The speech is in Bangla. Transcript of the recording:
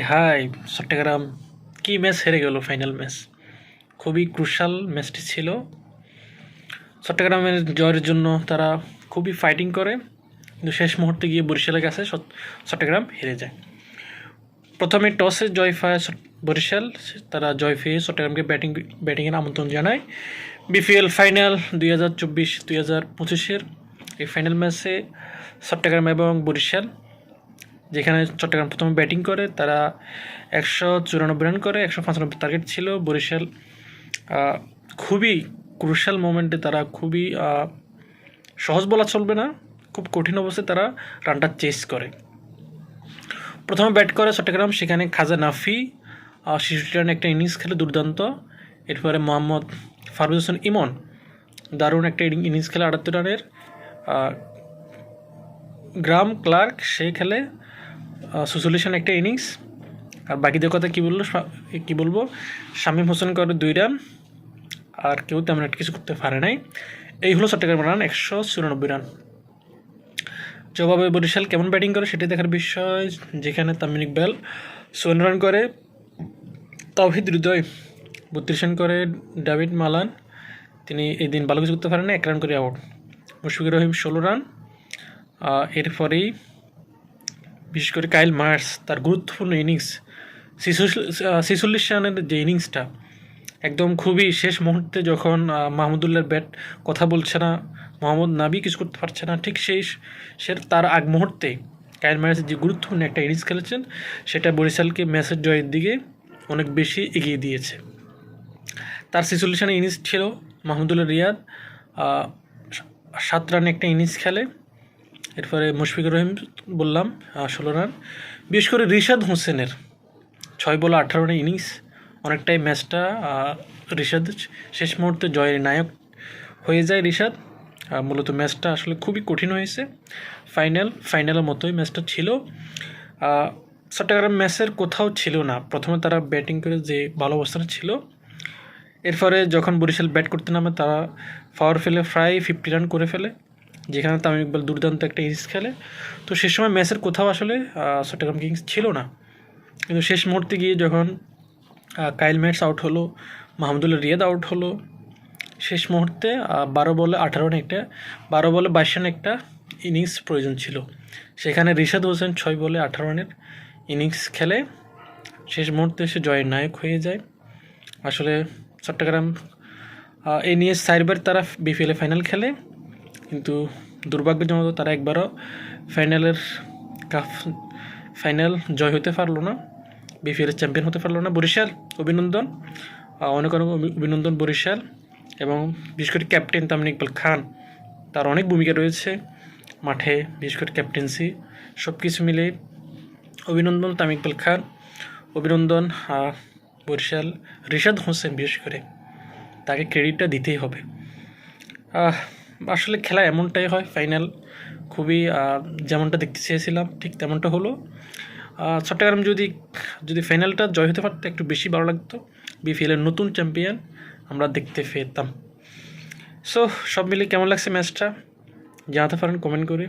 হাই, চট্টগ্রাম। কি ম্যাচ হেরে গেল ফাইনাল ম্যাচ খুবই ক্রুশাল ম্যাচটি ছিল। চট্টগ্রামের জয়ের জন্য তারা খুবই ফাইটিং করে। কিন্তু শেষ মুহূর্তে গিয়ে বরিশালের কাছে চট- চট্টগ্রাম হেরে যায়। প্রথমে টসে জয় পায় বরিশাল। তারা জয় পেয়ে চট্টগ্রামকে ব্যাটিং ব্যাটিংয়ের আমন্ত্রণ জানায়। বিপিএল ফাইনাল দুই হাজার চব্বিশ, দুই হাজার পঁচিশের এই ফাইনাল ম্যাচে চট্টগ্রাম এবং বরিশাল যেখানে চট্টগ্রাম প্রথমে ব্যাটিং করে, তারা একশো চুরানব্বই রান করে, একশো পঁচানব্বই টার্গেট ছিল। বরিশাল খুবই ক্রুশাল মোমেন্টে তারা খুবই সহজ বলা চলবে না, খুব কঠিন অবস্থায় তারা রানটা চেস করে। প্রথমে ব্যাট করে চট্টগ্রাম, সেখানে খাজা নাফি শিশুটি রান একটা ইনিংস খেলে দুর্দান্ত। এরপরে মোহাম্মদ ফারুজ হোসেন ইমন, দারুণ একটা ইনিংস খেলে আটাত্তর রানের। গ্রাম ক্লার্ক, সে খেলে সুসলিউশন একটা ইনিংস। আর বাকিদের কথা কী বলল? কী বলব? শামীম হোসেন করে দুই রান, আর কেউ তেমন একটা কিছু করতে পারে নাই। এই হলো চট্টগ্রাম রান, একশো চুরানব্বই রান। জবাবে বরিশাল কেমন ব্যাটিং করে সেটি দেখার বিষয়, যেখানে তামিম ইকবাল চুয়ান্ন রান করে, তাওহিদ হৃদয় বত্রিশ রান করে, ডাভিড মালান, তিনি এই দিন ভালো কিছু করতে পারেন এক রান করে আউট মুশফিকুর রহিম ষোলো রান এরপরেই বিশেষ করে কাইল মার্স, তার গুরুত্বপূর্ণ ইনিংস, ছিচল্লিশ রানের যে ইনিংসটা, একদম খুবই শেষ মুহূর্তে যখন মাহমুদুল্লাহর ব্যাট কথা বলছে না, মোহাম্মদ নাবি কিছু করতে পারছে না, ঠিক সেই সে, তার আগ মুহূর্তে কাইল মার্স যে গুরুত্বপূর্ণ একটা ইনিংস খেলেছেন, সেটা বরিশালকে ম্যাচের জয়ের দিকে অনেক বেশি এগিয়ে দিয়েছে। তার ছেচল্লিশ রানের ইনিংস ছিল মাহমুদুল্লাহ রিয়াদ সাত রানে একটা ইনিংস খেলে। এরপরে মুশফিকুর রহিম বললাম, ষোলো রান। বিশেষ করে রিশাদ হোসেনের ছয় বল আঠারো রানের ইনিংস, অনেকটাই ম্যাচটা রিশাদ শেষ মুহূর্তে জয়ের নায়ক হয়ে যায় রিশাদ। মূলত ম্যাচটা আসলে খুবই কঠিন হয়েছে। ফাইনাল, ফাইনালের মতোই ম্যাচটা ছিল। চট্টগ্রাম ম্যাচের কোথাও ছিল না। প্রথমে তারা ব্যাটিং করে যে ভালো অবস্থানে ছিল। এরপরে যখন বরিশাল ব্যাট করতে নামে, তারা পাওয়ার ফেলে প্রায় ফিফটি রান করে ফেলে। যেখানে তামিম ইকবাল দুর্দান্ত একটা ইনিংস খেলে। তো সে সময় ম্যাচের কোথাও আসলে চট্টগ্রাম কিংস ছিল না। কিন্তু শেষ মুহূর্তে গিয়ে যখন কাইল ম্যাটস আউট হলো মাহমুদুল্লাহ রিয়াদ আউট হলো, শেষ মুহূর্তে বারো বলে আঠারো রানে একটা, বারো বলে বাইশ রানে একটা ইনিংস প্রয়োজন ছিল। সেখানে রিশাদ হোসেন ছয় বলে আঠারো রানের ইনিংস খেলে। শেষ মুহূর্তে সে জয়ের নায়ক হয়ে যায়। আসলে চট্টগ্রাম এ নিয়ে চারবার তারা বিপিএলে ফাইনাল খেলে। কিন্তু দুর্ভাগ্যজনক তারা একবারও ফাইনালের কাপ ফাইনাল জয় হতে পারল না বিপিএলের চ্যাম্পিয়ন হতে পারল না। বরিশাল অভিনন্দন। অনেক অনেক অভি- অভিনন্দন বরিশাল। এবং বিশেষ করে ক্যাপ্টেন তামিন ইকবাল খান তার অনেক ভূমিকা রয়েছে মাঠে বিশেষ করে ক্যাপ্টেন্সি। সব কিছু মিলে অভিনন্দন তামিম ইকবাল খান অভিনন্দন বরিশাল রিশাদ হোসেন বিশেষ করে। তাকে ক্রেডিটটা দিতেই হবে। আহ, আসলে খেলা এমনটাই হয় ফাইনাল খুবই যেমনটা দেখতে চেয়েছিলাম, ঠিক তেমনটা হলো। চট্টগ্রাম যদি যদি ফাইনালটা জয় হতে পারতো একটু বেশি ভালো লাগতো বিপিএলের নতুন চ্যাম্পিয়ন আমরা দেখতে পেতাম। সো সব মিলে কেমন লাগছে ম্যাচটা জানাতে পারেন কমেন্ট করে।